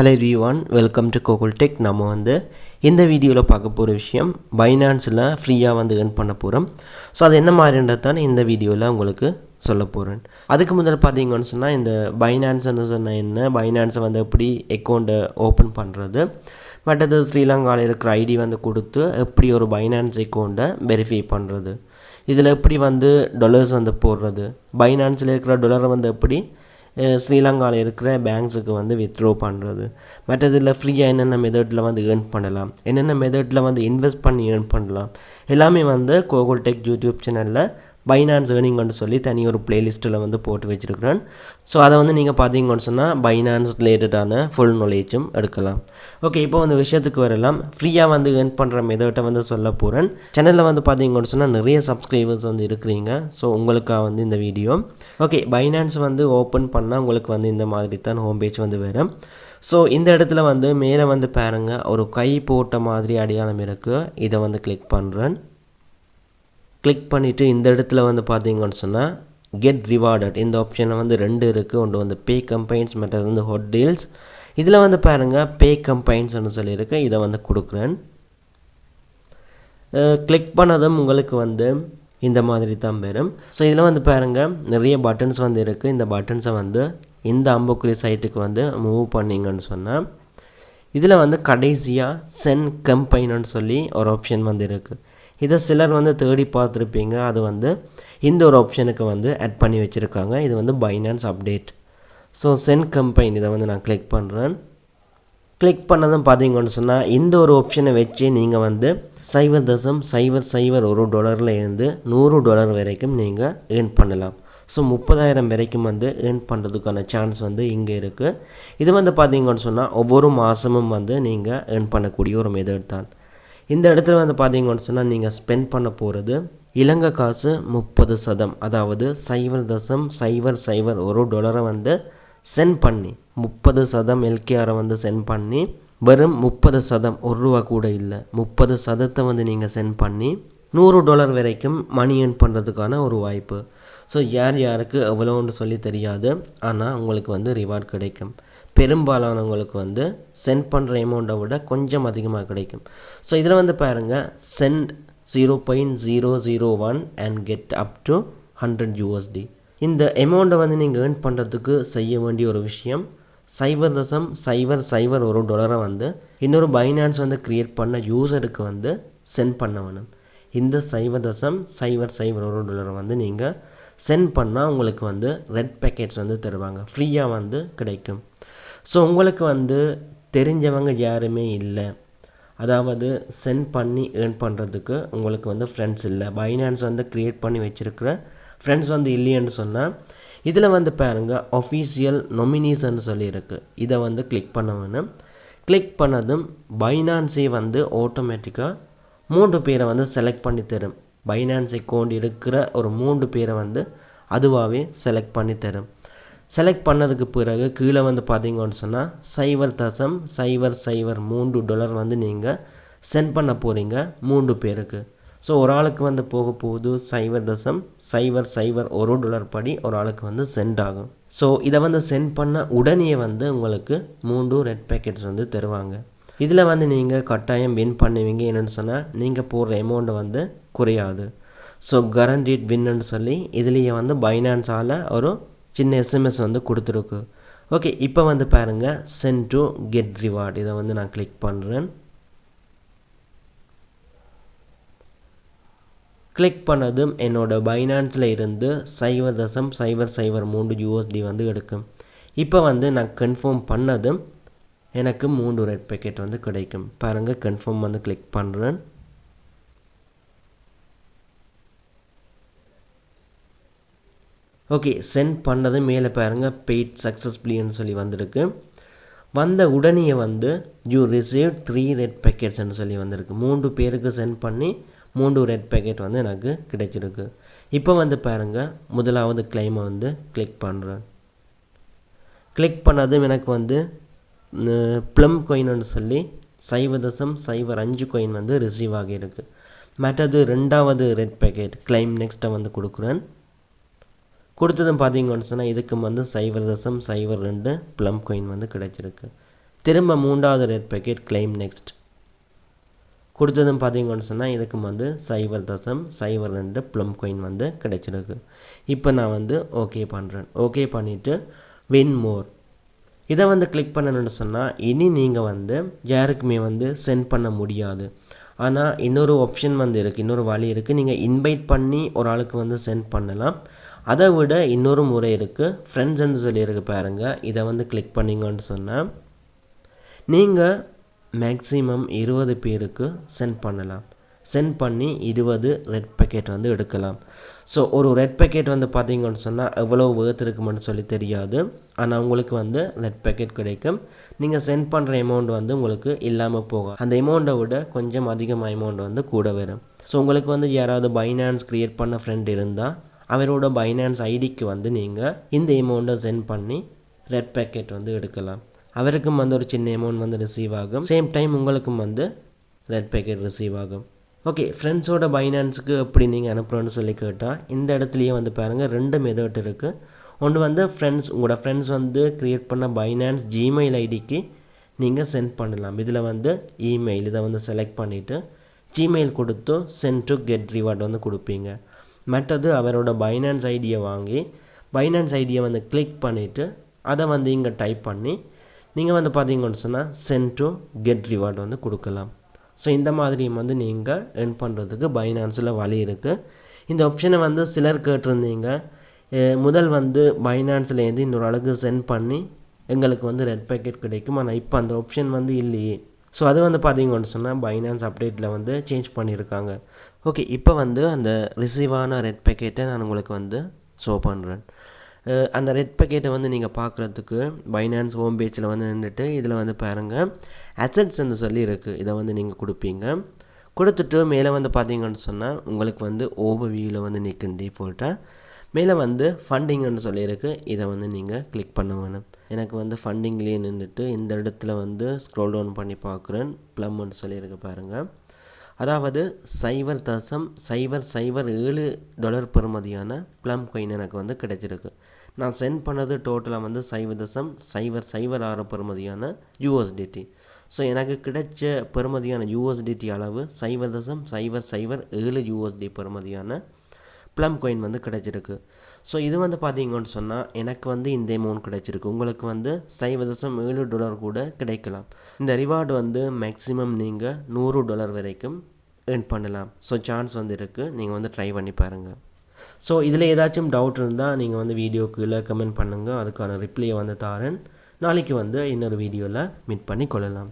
Hello everyone welcome to Gokul tech நம்ம வந்து இந்த வீடியோவில் பார்க்க போகிற விஷயம் பைனான்ஸில் ஃப்ரீயாக வந்து ஏர்ன் பண்ண போகிறோம் ஸோ அது என்ன மாதிரின்றது தான் இந்த வீடியோவில் உங்களுக்கு சொல்ல போகிறேன் அதுக்கு முதல்ல பார்த்தீங்கன்னு சொன்னால் இந்த பைனான்ஸ்ன்னு சொன்ன என்ன? பைனான்ஸை வந்து எப்படி அக்கௌண்ட்டை ஓப்பன் பண்ணுறது மற்றது ஸ்ரீலங்காவில் இருக்கிற ஐடி வந்து கொடுத்து எப்படி ஒரு பைனான்ஸ் அக்கௌண்ட்டை வெரிஃபை பண்ணுறது இதில் எப்படி வந்து டொலர்ஸ் வந்து போடுறது? பைனான்ஸில் இருக்கிற டொலரை வந்து எப்படி ஸ்ரீலங்காவில் இருக்கிற பேங்க்ஸுக்கு வந்து வித்ட்ரோ பண்ணுறது மற்றதில் ஃப்ரீயாக என்னென்ன மெத்தடில் வந்து ஏர்ன் பண்ணலாம்? என்னென்ன மெத்தடில் வந்து இன்வெஸ்ட் பண்ணி ஏர்ன் பண்ணலாம்? எல்லாமே வந்து கோகுல் டெக் யூடியூப் சேனலில் பைனான்ஸ் ஏர்னிங்னு சொல்லி தனி ஒரு பிளேலிஸ்ட்டில் வந்து போட்டு வச்சுருக்கிறேன். ஸோ அதை வந்து நீங்கள் பார்த்தீங்கன்னு சொன்னால் பைனான்ஸ் ரிலேட்டடான ஃபுல் நாலேஜும் எடுக்கலாம். ஓகே இப்போ வந்து விஷயத்துக்கு வரலாம். ஃப்ரீயாக வந்து ஏர்ன் பண்ணுற மெதட்டை வந்து சொல்ல போகிறேன் சேனலில் வந்து பார்த்தீங்கன்னு சொன்னால் நிறைய சப்ஸ்கிரைபர்ஸ் வந்து இருக்கிறீங்க. ஸோ உங்களுக்காக வந்து இந்த வீடியோ ஓகே பைனான்ஸ் வந்து ஓப்பன் பண்ணால் உங்களுக்கு வந்து இந்த மாதிரி தான் ஹோம் பேஜ் வந்து வரும். ஸோ இந்த இடத்துல வந்து மேலே வந்து பாருங்கள் ஒரு கை போட்ட மாதிரி அடையாளம் இருக்குது இதை வந்து கிளிக் பண்ணுறேன் கிளிக் பண்ணிவிட்டு இந்த இடத்துல வந்து பார்த்தீங்கன்னு சொன்னால் கெட் ரிவார்டட் இந்த ஆப்ஷனில் வந்து ரெண்டு இருக்குது ஒன்று வந்து பே கம்பைன்ஸ் மற்றது வந்து ஹாட் டீல்ஸ் இதில் வந்து பாருங்கள் பே கம்பைன்ஸ்னு சொல்லியிருக்கு. இதை வந்து கொடுக்குறேன். கிளிக் பண்ணதும் உங்களுக்கு வந்து இந்த மாதிரி தான் வரும். ஸோ இதில் வந்து பாருங்கள் நிறைய பட்டன்ஸ் வந்து இருக்குது இந்த பட்டன்ஸை வந்து இந்த அம்புக்குரிய சைட்டுக்கு வந்து மூவ் பண்ணிங்கன்னு சொன்னால் இதில் வந்து கடைசியாக சென் கம்பைன்னு சொல்லி ஒரு ஆப்ஷன் வந்து இருக்குது இதை சிலர் வந்து தேடி பார்த்துருப்பீங்க. அது வந்து இந்த ஒரு ஆப்ஷனுக்கு வந்து ஆட் பண்ணி வச்சுருக்காங்க. இது வந்து பைனான்ஸ் அப்டேட் ஸோ சென் கம்பைன் இதை வந்து நான் கிளிக் பண்ணுறேன் கிளிக் பண்ணதும் பார்த்தீங்கன்னு சொன்னால் இந்த ஒரு ஆப்ஷனை வச்சு நீங்கள் வந்து சைவர் தசம் சைவர் சைவர் ஒரு டாலரில் இருந்து நூறு டாலர் வரைக்கும் நீங்கள் ஏர்ன் பண்ணலாம். ஸோ முப்பதாயிரம் வரைக்கும் வந்து ஏர்ன் பண்ணுறதுக்கான சான்ஸ் வந்து இங்கே இருக்குது இது வந்து பார்த்தீங்கன்னு சொன்னால் ஒவ்வொரு மாதமும் வந்து நீங்கள் ஏர்ன் பண்ணக்கூடிய ஒரு மெதட் தான். இந்த இடத்துல வந்து பார்த்தீங்கன்னு சொன்னால் நீங்கள் ஸ்பெண்ட் பண்ண போகிறது இலங்கை காசு முப்பது சதம். அதாவது சைவர் தசம் சைவர் சைவர் ஒரு டாலரை வந்து சென்ட் பண்ணி முப்பது சதம் எல்கேஆரை வந்து சென்ட் பண்ணி வெறும் முப்பது சதம் ஒரு ரூபா கூட இல்லை. முப்பது சதத்தை வந்து நீங்கள் சென்ட் பண்ணி நூறு டாலர் வரைக்கும் மணி ஏர்ன் பண்ணுறதுக்கான ஒரு வாய்ப்பு. ஸோ யார் யாருக்கு எவ்வளோன்னு சொல்லி தெரியாது. ஆனால் உங்களுக்கு வந்து ரிவார்ட் கிடைக்கும். பெரும்பாலானவங்களுக்கு வந்து சென்ட் பண்ணுற அமௌண்ட்டை விட கொஞ்சம் அதிகமாக கிடைக்கும். ஸோ இதில் வந்து பாருங்கள் send zero point zero zero one and get up to hundred USD இந்த அமௌண்ட்டை வந்து நீங்கள் ஏர்ன் பண்ணுறதுக்கு செய்ய வேண்டிய ஒரு விஷயம் சைவர் தசம் சைவர் சைவர் ஒரு டாலரை வந்து இன்னொரு பைனான்ஸ் வந்து க்ரியேட் பண்ண யூசருக்கு வந்து சென்ட் பண்ண வேணும். இந்த சைவர் தசம் சைவர் சைவர் ஒரு டாலரை வந்து நீங்கள் சென்ட் பண்ணால் உங்களுக்கு வந்து ரெட் பேக்கெட்ஸ் வந்து தருவாங்க. ஃப்ரீயாக வந்து கிடைக்கும். ஸோ உங்களுக்கு வந்து தெரிஞ்சவங்க யாருமே இல்லை. அதாவது சென்ட் பண்ணி ஏர்ன் பண்ணுறதுக்கு உங்களுக்கு வந்து ஃப்ரெண்ட்ஸ் இல்லை. பைனான்ஸ் வந்து க்ரியேட் பண்ணி வச்சுருக்கிற ஃப்ரெண்ட்ஸ் வந்து இல்லைன்னு சொன்னால் இதில் வந்து பாருங்கள் ஒஃபீஷியல் நொமினிஸ்ன்னு சொல்லியிருக்கு. இதை வந்து கிளிக் பண்ண வேணும் கிளிக் பண்ணதும் பைனான்ஸே வந்து ஆட்டோமேட்டிக்காக மூன்று பேரை வந்து செலக்ட் பண்ணி தரும். பைனான்ஸ் அக்கௌண்ட் இருக்கிற ஒரு மூன்று பேரை வந்து அதுவாகவே செலக்ட் பண்ணி தரும். செலக்ட் பண்ணதுக்கு பிறகு கீழே வந்து பார்த்தீங்கன்னு சொன்னால் சைவர் தசம் சைவர் சைவர் மூன்று டாலர் வந்து நீங்கள் சென்ட் பண்ண போகிறீங்க மூன்று பேருக்கு. ஸோ ஒரு ஆளுக்கு வந்து போக போகுது சைவர் தசம் சைவர் சைவர் ஒரு டாலர் படி ஒரு ஆளுக்கு வந்து சென்ட் ஆகும். ஸோ இதை வந்து சென்ட் பண்ண உடனே வந்து உங்களுக்கு மூன்று ரெட் பேக்கெட்ஸ் வந்து தருவாங்க. இதில் வந்து நீங்கள் கட்டாயம் வின் பண்ணுவீங்க. என்னென்னு சொன்னால் நீங்கள் போடுற அமௌண்ட்டை வந்து குறையாது. ஸோ கரண்டிட் வின்னு சொல்லி இதுலேயே வந்து பைனான்ஸால் ஒரு சின்ன எஸ்எம்எஸ் வந்து கொடுத்துருக்கு. ஓகே இப்போ வந்து பாருங்கள் சென்ட் டு கெட் ரிவார்ட் இதை வந்து நான் கிளிக் பண்ணுறேன் கிளிக் பண்ணதும் என்னோடய பைனான்ஸில் இருந்து சைவர் தசம் சைவர் சைவர் மூன்று யூஎஸ்டி வந்து எடுக்கும் இப்போ வந்து நான் கன்ஃபார்ம் பண்ணதும் எனக்கு மூன்று ரெட் பேக்கெட் வந்து கிடைக்கும். பாருங்கள் கன்ஃபார்ம் வந்து கிளிக் பண்ணுறேன் ஓகே சென்ட் பண்ணது மேலே பாருங்கள் பெய்ட் சக்ஸஸ்ஃபுல்லின்னு சொல்லி வந்திருக்கு. வந்த உடனே வந்து யூ ரிசீவ் த்ரீ ரெட் பேக்கெட்ஸ்ன்னு சொல்லி வந்திருக்கு. மூன்று பேருக்கு சென்ட் பண்ணி மூன்று ரெட் பேக்கெட் வந்து எனக்கு கிடைச்சிருக்கு. இப்போ வந்து பாருங்கள் முதலாவது கிளைமை வந்து கிளிக் பண்ணுறேன் கிளிக் பண்ணதும் எனக்கு வந்து ப்ளம் கொயின்னு சொல்லி சைவ தசம் சைவர் அஞ்சு கொயின் வந்து ரிசீவ் ஆகியிருக்கு. மற்றது ரெண்டாவது ரெட் பேக்கெட் கிளைம் நெக்ஸ்ட்டை வந்து கொடுக்குறேன். கொடுத்ததும் பார்த்தீங்கன்னு சொன்னால் இதுக்கு வந்து சைவர் தசம் சைவர் ரெண்டு ப்ளம் கொயின் வந்து கிடைச்சிருக்கு. திரும்ப மூன்றாவது ரெட் பேக்கெட் கிளைம் நெக்ஸ்ட் கொடுத்ததும் பார்த்தீங்கன்னு சொன்னால் இதுக்கு வந்து சைவர் தசம் சைவர் ரெண்டு ப்ளம் கொயின் வந்து கிடைச்சிருக்கு. இப்போ நான் வந்து ஓகே பண்ணுறேன் ஓகே பண்ணிவிட்டு வின் மோர் இதை வந்து கிளிக் பண்ணணும்னு சொன்னால் இனி நீங்கள் வந்து யாருக்குமே வந்து சென்ட் பண்ண முடியாது. ஆனால் இன்னொரு ஆப்ஷன் வந்து இருக்குது இன்னொரு வழி இருக்குது நீங்கள் இன்வைட் பண்ணி ஒரு ஆளுக்கு வந்து சென்ட் பண்ணலாம். அதை விட இன்னொரு முறை இருக்குது ஃப்ரெண்ட்ஸ்ன்னு சொல்லியிருக்கு பாருங்கள் இதை வந்து கிளிக் பண்ணிங்கன்னு சொன்னால் நீங்கள் மேக்ஸிமம் இருபது பேருக்கு சென்ட் பண்ணலாம். சென்ட் பண்ணி இருபது ரெட் பேக்கெட் வந்து எடுக்கலாம். ஸோ ஒரு ரெட் பேக்கெட் வந்து பார்த்தீங்கன்னு சொன்னால் எவ்வளோ வேர்த் இருக்குமென்னு சொல்லி தெரியாது. ஆனால் உங்களுக்கு வந்து ரெட் பேக்கெட் கிடைக்கும். நீங்கள் சென்ட் பண்ணுற அமௌண்ட் வந்து உங்களுக்கு இல்லாமல் போகும். அந்த அமௌண்ட்டை விட கொஞ்சம் அதிகமாக அமௌண்ட் வந்து கூட வரும். ஸோ உங்களுக்கு வந்து யாராவது பைனான்ஸ் க்ரியேட் பண்ண ஃப்ரெண்ட் இருந்தால் அவரோட பைனான்ஸ் ஐடிக்கு வந்து நீங்கள் இந்த அமௌண்ட்டை சென்ட் பண்ணி ரெட் பேக்கெட் வந்து எடுக்கலாம். அவருக்கும் வந்து ஒரு சின்ன அமௌண்ட் வந்து ரிசீவ் ஆகும். சேம் டைம் உங்களுக்கும் வந்து ரெட் பேக்கெட் ரிசீவ் ஆகும். ஓகே ஃப்ரெண்ட்ஸோட பைனான்ஸுக்கு எப்படி நீங்கள் அனுப்புகிறோன்னு சொல்லி கேட்டால் இந்த இடத்துலையே வந்து பாருங்கள் ரெண்டு மெதட் இருக்குது ஒன்று வந்து ஃப்ரெண்ட்ஸ் உங்களோட ஃப்ரெண்ட்ஸ் வந்து க்ரியேட் பண்ண பைனான்ஸ் ஜிமெயில் ஐடிக்கு நீங்கள் சென்ட் பண்ணலாம். இதில் வந்து இமெயில் இதை வந்து செலக்ட் பண்ணிவிட்டு ஜிமெயில் கொடுத்து சென்ட் டு கெட் ரிவார்ட் வந்து கொடுப்பீங்க. மற்றது அவரோட பைனான்ஸ் ஐடியை வாங்கி பைனான்ஸ் ஐடியை வந்து கிளிக் பண்ணிவிட்டு அதை வந்து இங்கே டைப் பண்ணி நீங்கள் வந்து பார்த்தீங்கன்னு சொன்னால் சென்ட் டு கெட் ரிவார்டு வந்து கொடுக்கலாம். ஸோ இந்த மாதிரி வந்து நீங்கள் ஏர்ன் பண்ணுறதுக்கு பைனான்ஸில் வழி இருக்குது இந்த ஆப்ஷனை வந்து சிலர் கேட்டிருந்தீங்க. முதல் வந்து பைனான்ஸ்லேருந்து இன்னொரு அளவுக்கு சென்ட் பண்ணி எங்களுக்கு வந்து ரெட் பேக்கெட் கிடைக்கும். ஆனால் இப்போ அந்த ஆப்ஷன் வந்து இல்லையே. ஸோ அது வந்து பார்த்தீங்கன்னு சொன்னால் பைனான்ஸ் அப்டேட்டில் வந்து சேஞ்ச் பண்ணியிருக்காங்க ஓகே இப்போ வந்து அந்த ரிசீவான ரெட் பேக்கெட்டை நான் உங்களுக்கு வந்து ஷோ பண்ணுறேன் அந்த ரெட் பேக்கெட்டை வந்து நீங்கள் பார்க்குறதுக்கு பைனான்ஸ் ஹோம் பேஜில் வந்து நின்றுட்டு இதில் வந்து பாருங்கள் அசட்ஸ்ன்னு சொல்லி இருக்குது இதை வந்து நீங்கள் கொடுப்பீங்க. கொடுத்துட்டு மேலே வந்து பார்த்தீங்கன்னு சொன்னால் உங்களுக்கு வந்து ஓவர் வியூவில் வந்து நிற்கும் டிஃபால்ட்டாக மேலே வந்து ஃபண்டிங்னு சொல்லியிருக்கு இதை வந்து நீங்கள் கிளிக் பண்ண வேணும். எனக்கு வந்து ஃபண்டிங்லேயே நின்றுட்டு இந்த இடத்துல வந்து ஸ்க்ரோல் டவுன் பண்ணி பார்க்குறேன் ப்ளம்னு சொல்லியிருக்கு பாருங்கள் அதாவது சைபர் தசம் சைபர் சைபர் ஏழு டாலர் பெறுமதியான ப்ளம் கொயின் எனக்கு வந்து கிடைச்சிருக்கு. நான் சென்ட் பண்ணது டோட்டலாக வந்து சைபர் தசம் சைபர் சைபர் ஆறு பெறுமதியான யூஎஸ்டிடி ஸோ எனக்கு கிடைச்ச பெறுமதியான யூஎஸ்டிடி அளவு சைபர் தசம் சைபர் சைபர் ஏழு யூஎஸ்டி பெறுமதியான ப்ளம் கொயின் வந்து கிடைச்சிருக்கு. ஸோ இது வந்து பார்த்தீங்கன்னு சொன்னால் எனக்கு வந்து இந்த அமௌண்ட் கிடைச்சிருக்கு. உங்களுக்கு வந்து சைபர் தசம் ஏழு டாலர் கூட கிடைக்கலாம். இந்த ரிவார்டு வந்து மேக்ஸிமம் நீங்கள் நூறு டாலர் வரைக்கும் ஏர்ன் பண்ணலாம். ஸோ சான்ஸ் வந்து இருக்குது நீங்கள் வந்து ட்ரை பண்ணி பாருங்கள் ஸோ இதில் ஏதாச்சும் டவுட் இருந்தால் நீங்கள் வந்து வீடியோ கீழே கமெண்ட் பண்ணுங்கள் அதுக்கான ரிப்ளையை வந்து தாரேன். நாளைக்கு வந்து இன்னொரு வீடியோவில் மீட் பண்ணி கொள்ளலாம்.